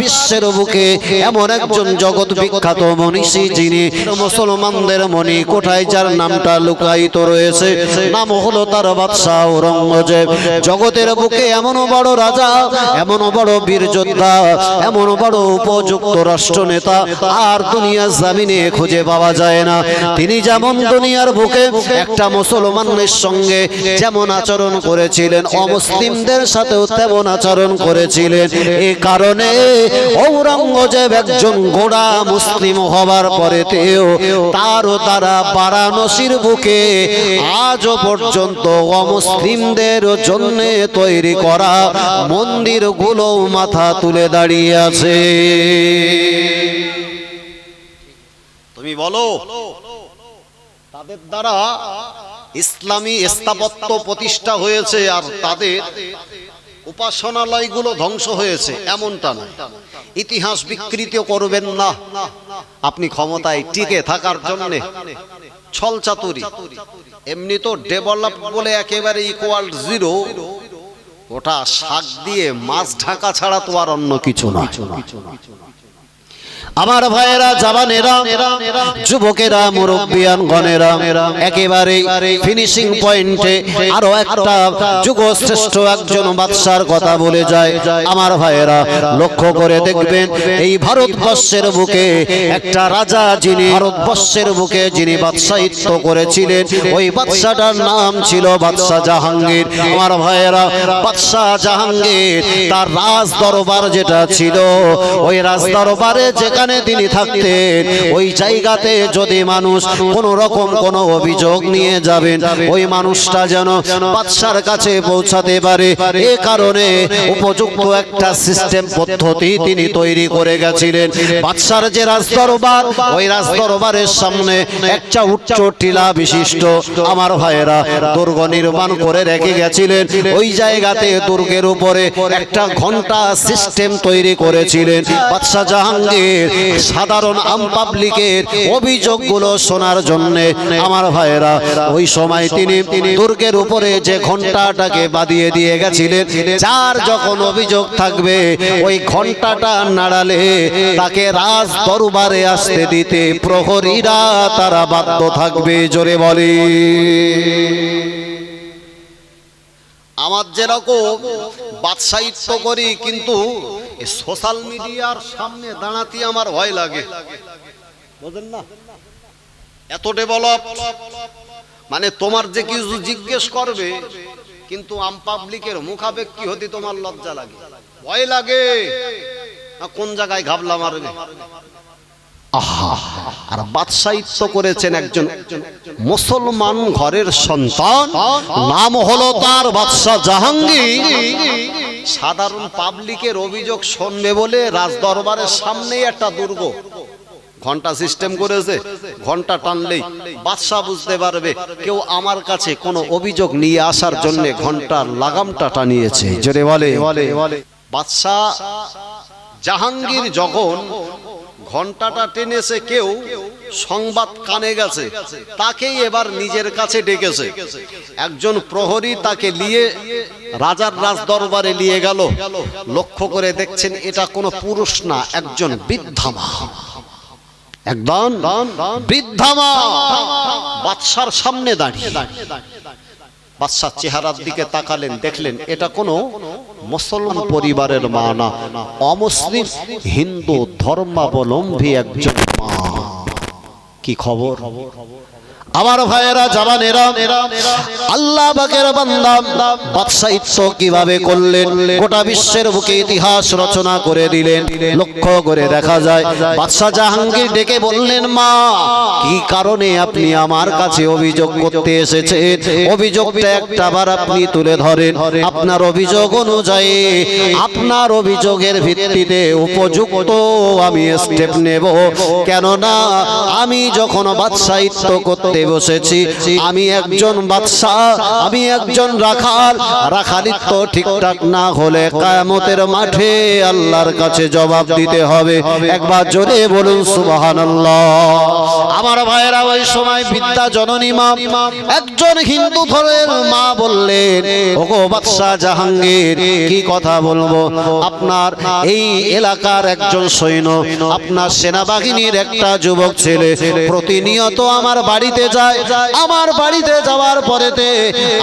বিশ্বের বুকে এমন একজন জগৎ বিখ্যাত মনীষী যিনি মুসলমানদের মনি কোঠায় যার নামটা লুকায়িত রয়েছে। নাম হলো তার বাদশাহ ঔরঙ্গজেব। জগতের বুকে এমন বড় রাজা, এমন বড় বীর যোদ্ধা, এমন বড় উপযুক্ত রাষ্ট্রনেতা আর দুনিয়া জামিনে খুঁজে পাওয়া যায় না। তিনি যেমন দুনিয়ার বুকে একটা মুসলমানের সঙ্গে যেমন আচরণ করেছিলেন, অমুসলিমদের সাথেও তেমন আচরণ করেছিলেন। এই কারণে ঔরঙ্গজেব একজন গোড়া মুসলিম হবার পরেতেও তারও তারা বারাণসীর বুকে আজও পর্যন্ত অমুসলিমদের জন্য তৈরি করা মন্দিরগুলো মাথা তুলে দাঁড়িয়ে আছে। তুমি বলো, তাদের দ্বারা ইসলামী স্থাপত্য প্রতিষ্ঠা হয়েছে আর তাদের উপাসনালয়গুলো ধ্বংস হয়েছে, এমনটা নয়। ইতিহাস বিকৃত করবেন না। আপনি ক্ষমতায় টিকে থাকার জন্য ছল চাতুরি। এমনি তো ডেভেলপ বলে একেবারে ইকুয়াল জিরো ওটা শাক দিয়ে মাছ ঢাকা ছাড়া তো আর অন্য কিছু না আমার ভাইয়েরা, জাবানেরা, যুবকেরা, মুরব্বিয়ান গণেরা একেবারে ফিনিশিং পয়েন্টে আরও একটা যুগ শ্রেষ্ঠ একজন বাদশার কথা বলে যায়। আমার ভাইয়েরা, লক্ষ্য করে দেখবেন, এই ভারতবর্ষের বুকে একটা রাজা যিনি, ভারতবর্ষের বুকে যিনি বাদশাহিত্য করেছিলেন, ওই বাদশাটার নাম ছিল বাদশাহ জাহাঙ্গীর। আমার ভাইয়েরা, বাদশাহ জাহাঙ্গীর তার রাজ দরবার যেটা ছিল, ওই রাজ দরবারে যেখানে তিনি থাকতেন। ওই জায়গাতে যদি মানুষ কোন রকম কোন অভিযোগ নিয়ে যাবেন, ওই মানুষটা যেন বাদশার কাছে পৌঁছাতে পারে। এ কারণে উপযুক্ত একটা সিস্টেম পদ্ধতি তিনি তৈরি করে গেছিলেন। বাদশার যে রাজদরবার, ওই রাজদরবারের সামনে একটা উচ্চ টিলা বিশিষ্ট আমার ভাইয়েরা দুর্গ নির্মাণ করে রেখে গেছিলেন। ওই জায়গাতে দুর্গের উপরে একটা ঘণ্টা সিস্টেম তৈরি করেছিলেন। বাদশাহ জাহাঙ্গীর সাধারণ আম পাবলিকের অভিযোগগুলো শোনার জন্য আমার ভাইয়েরা, ওই সময় তিনি দুর্গের উপরে যে ঘন্টাটাকে বাদিয়ে দিয়ে গেছিলেন, যার যখন অভিযোগ থাকবে, ওই ঘন্টাটা নাড়ালে তাকে রাজ দরবারে আসতে দিতে প্রহরীরা তারা বাধ্য থাকবে, জোরে বলে। আমার যেরকম বাদশাহিত্য করি, কিন্তু সোশ্যাল মিডিয়ার সামনে দাঁড়াতে আমার ভয় লাগে। বুঝলেন না? এত ডেভেলপ মানে তোমার যে কিছু জিজ্ঞেস করবে, কিন্তু আম পাবলিকের মুখাপেক্ষি হতে তোমার লজ্জা লাগে। ভয় লাগে। কোন জায়গায় ঘাবলা মারবে? আর বাদশাহিত্য করেছেন একজন মুসলমান ঘরের সন্তান। নাম হলো তার বাদশাহ জাহাঙ্গীর। সাধারণ পাবলিকের অভিযোগ শুনবে বলে রাজদরবারের সামনেই একটা দুর্গ। ঘণ্টা সিস্টেম করেছে ঘণ্টা টানলেই বাদশাহ বুঝতে পারবে কেউ আমার কাছে কোনো অভিযোগ নিয়ে আসার জন্য ঘণ্টার লাগামটা টানিয়েছে। জোরে বলে। বাদশাহ জাহাঙ্গীর যখন ঘন্টাটা টেনেছে কেউ সংবাদ কানে গেছে। তাকেই এবার নিজের কাছে ডেকেছে। একজন প্রহরী তাকে নিয়ে রাজার রাজ দরবারে নিয়ে গেল। লক্ষ্য করে দেখছেন এটা কোনো পুরুষ না, একজন বৃদ্ধামা। একদম বৃদ্ধামা। বাদশার সামনে দাঁড়িয়ে। বাদশাহ চেহারার দিকে তাকালেন, দেখলেন এটা কোনো মুসলমান পরিবারের মা না। অমুসলিম হিন্দু ধর্মাবলম্বী একজন কি খবর? আমার ভাইয়েরা জওয়ানেরা আল্লাহ বাকের বান্দা বাদশাহিত্য কীভাবে করলেন, গোটা বিশ্বের বুকে ইতিহাস রচনা করে দিলেন, লক্ষ্য করে দেখা যায়, বাদশাহ জাহাঙ্গীর ডেকে বললেন, মা, কি কারণে আপনি আমার কাছে অভিযোগ করতে এসেছেন? অভিযোগটা একটা বার আপনি তুলে ধরেন। আপনার অভিযোগ অনুযায়ী, আপনার অভিযোগের ভিত্তিতে উপযুক্ত আমি স্টেপ নেব। কেননা, আমি যখন বাদশাহিত্ব করতে বসেছি। আমি একজন বাদশাহ, আমি একজন রাখাল। রাখালিত্ব ঠিকঠাক না হলে কায়ামতের মাঠে আল্লাহর কাছে জবাব দিতে হবে। একবার জোরে বলুন, সুবহানাল্লাহ। আমার ভাইয়েরা, ওই সময় বিদ্যা জননী মা একজন হিন্দু ধরের মা বললেন, ওগো বাদশাহ জাহাঙ্গীর, কি কথা বলব? আপনার এই এলাকার একজন সৈন্য, আপনার সেনাবাহিনীর একটা যুবক ছেলে, প্রতিনিয়ত আমার বাড়িতে যায়। আমার বাড়িতে যাওয়ার পরেতে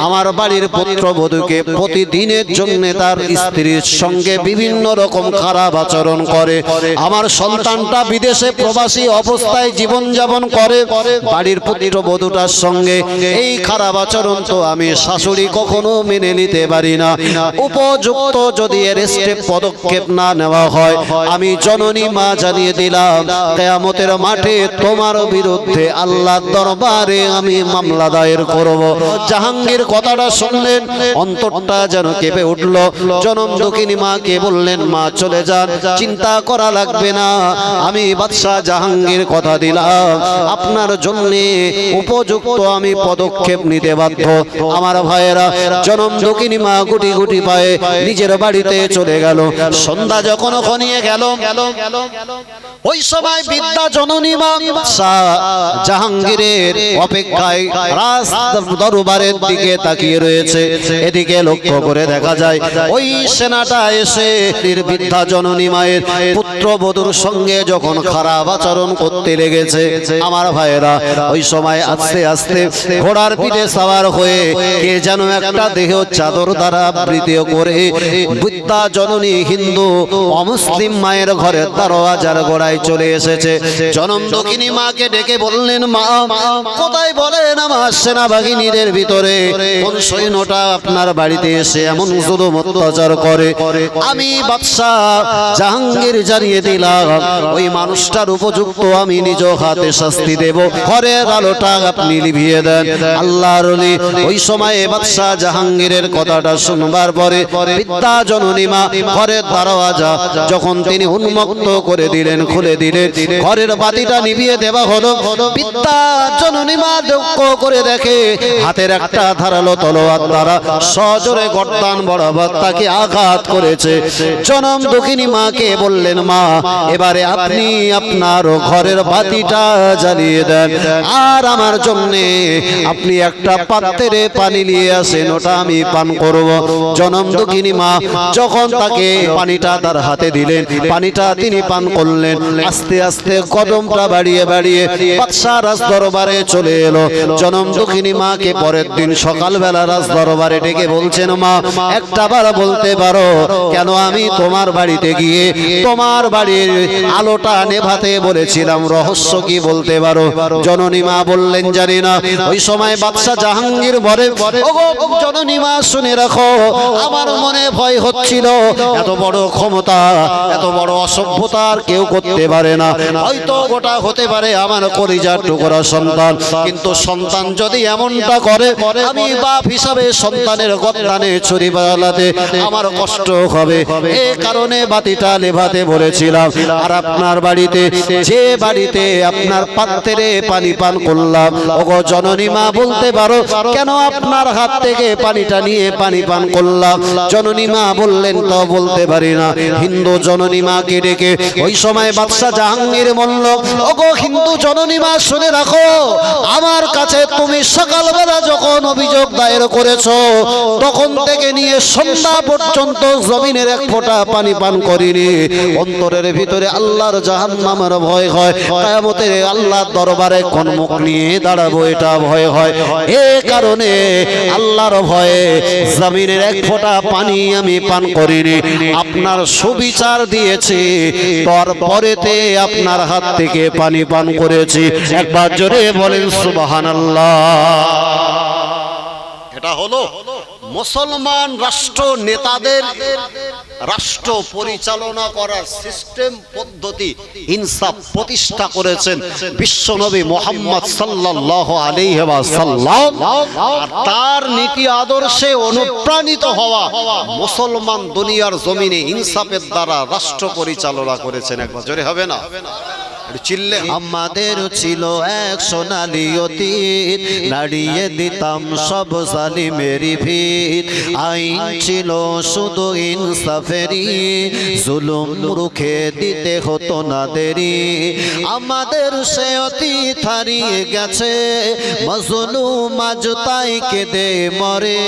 আমার বাড়ির পুত্রবধূকে প্রতিদিনের জন্য তার স্ত্রীর সঙ্গে বিভিন্ন রকম খারাপ আচরণ করে। আমার সন্তানটা বিদেশে প্রবাসী অবস্থায় জীবন যাপন করে। বাড়ির পুত্রবধূটার সঙ্গে এই খারাপ আচরণ তো আমি শাশুড়ি কখনো মেনে নিতে পারি না। উপযুক্ত যদি এর স্টেপ পদক্ষেপ না নেওয়া হয় আমি জননী মা জানিয়ে দিলাম কেয়ামতের মাঠে তোমার বিরুদ্ধে আল্লাহ দরবারে আমি মামলা দায়ের করব। জাহাঙ্গীর কথাটা শুনলেন অন্তরটা যেন কেঁপে উঠল। জনম দক্ষিণী মাকে বললেন মা চলে যান চিন্তা করা লাগবে না। আমি বাদশাহ জাহাঙ্গীর কথা দিলাম। আপনার জন্য উপযুক্ত আমি পদক্ষেপ নিতে বাধ্য। আমার ভাইয়েরা জনম দক্ষিণী মা গুটি গুটি পায়ে নিজের বাড়িতে চলে গেল। সন্ধ্যা যখন ঘনিয়ে গেল ওই সময় বিদ্যা জননী মা জাহাঙ্গীরের আমার ভাইয়েরা, ওই সময় আস্তে আস্তে ঘোড়ার পিঠে সাওয়ার হয়ে কে যেন একটা দেহ চাদর দ্বারা আবৃত করে বিদ্যা জননী হিন্দু অমুসলিম মায়ের ঘরের দরওয়াজার গোড়ায় চলে এসেছে। জনম দক্ষিণী মাকে ডেকে বললেন, মা কোথায় বলেন আমার সেনাবাহিনীদের ভিতরে। কোন সৈন্যটা আপনার বাড়িতে এসে এমন জুলুম অত্যাচার করে? আমি বাদশাহ জাহাঙ্গীর জানিয়ে দিলাম, ওই মানুষটার উপযুক্ত আমি নিজ হাতে শাস্তি দেব। ঘরের আলোটা আপনি লিভিয়ে দেন। আল্লাহর ওই সময়ে বাদশাহ জাহাঙ্গীরের কথাটা শুনবার পরে বিদ্যা জননী মা ঘরের দরওয়াজা যখন তিনি উন্মুক্ত করে দিলেন, খুলে দিলেন, ঘরের বাতিটা নিভিয়ে দেওয়া হলো। বিদ্যা জননী মা দুঃখ করে দেখে হাতের একটা ধারালো তলোয়ার দ্বারা সজোরে গর্দান বরাবর তাকে আঘাত করেছে। জনম দক্ষিণী মাকে বললেন, মা, এবারে আপনি আপনার ঘরের বাতিটা জ্বালিয়ে দেন। আর আমার জন্য আপনি একটা পাত্রে পানি নিয়ে আসেন, ওটা আমি পান করব। জনম দক্ষিণী মা যখন তাকে পানিটা তার হাতে দিলেন, পানিটা তিনি পান করলেন। আস্তে আস্তে কদমটা বাড়িয়ে বাড়িয়ে বাদশাহ রাজ দরবারে চলে এলো। জনম দক্ষিণী মাকে পরের দিন সকালবেলা রাজ দরবারে ডেকে বলছেন, মা, একটা বার বলতে পারো, কেন আমি তোমার বাড়িতে গিয়ে তোমার বাড়ির আলোটা নেভাতে বলেছিলাম, রহস্য কি বলতে পারো? জননী মা বললেন, জানি না, ওই সময় বাদশাহ জাহাঙ্গীর বলে জননী মা, শুনে রাখো, আমার মনে ভয় হচ্ছিল, এত বড় ক্ষমতা, এত বড় অসভ্যতা আর কেউ করতে পারে না, হয়তো গোটা হতে পারে আমার কলিজার টুকরা সন্তান। কিন্তু সন্তান যদি এমনটা করে আমি বাপ হিসাবে সন্তানের গদ্দানে ছুরি বালাতে আমার কষ্ট হবে। এ কারণে বাতিটা লেভাতে বলেছিলাম আর আপনার বাড়িতে যে বাড়িতে আপনার পাত্রে পানি পান করলাম। ওগো জননী মা বলতে পারো কেন আপনার হাত থেকে পানিটা নিয়ে পানি পান করলাম। জননী মা বললেন তো বলতে পারি না। হিন্দু জননী মাকে ডেকে ওই সময় বাদশাহ জাহাঙ্গীর বলল ওগো হিন্দু জননী মা শুনে রাখো। আমার কাছে তুমি সকালবেলা যখন অভিযোগ দায়ের করেছ, তখন থেকে নিয়ে সন্ধ্যা পর্যন্ত জমিনের এক ফোঁটা পানি পান করিনি। অন্তরের ভিতরে আল্লাহর জাহান্নামের ভয় হয়। কায়ামতের আল্লাহর দরবারে কোন মুখ নিয়ে দাঁড়াবো এটা ভয় হয়। এ কারণে আল্লাহর ভয়ে জমিনের এক ফোঁটা পানি আমি পান করিনি। আপনার সুবিচার দিয়েছি। তারপরেতে আপনার হাত থেকে পানি পান করেছি। একবার জোরে বলেন সুবহানাল্লাহ। এটা হলো মুসলমান রাষ্ট্র নেতাদের রাষ্ট্র পরিচালনা করার সিস্টেম পদ্ধতি ইনসাফ প্রতিষ্ঠা করেছেন বিশ্বনবী মোহাম্মদ সাল্লাল্লাহু আলাইহি ওয়াসাল্লাম। আর তার নীতি আদর্শে অনুপ্রাণিত হওয়া মুসলমান দুনিয়ার জমিনে ইনসাফের দ্বারা রাষ্ট্র পরিচালনা করেছেন। একবার জোরে হবে না? আমাদের ছিল এক সোনালি অতীত। নাড়িয়ে দিতাম সব জালিমেরি ভিত। আইন ছিল শুধু ইনসাফেরি জুলুম রুখে দিতে হতো না দেরি আমাদের সে অতীত হারিয়ে গেছে। মজলুম আজ তাই কেঁদে মরে।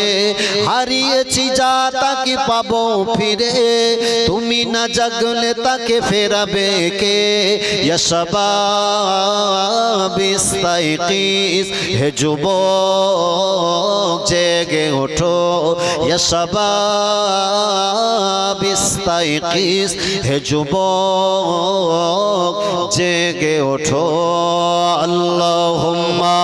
হারিয়েছি যা তাকে পাবো ফিরে। তুমি না জাগলে তাকে ফেরাবে কে? বিস্তাইকিস হে যুবক জেগে ওঠো। বিস্তাইকিস হে যুবক জেগে ওঠো। আল্লাহুম্মা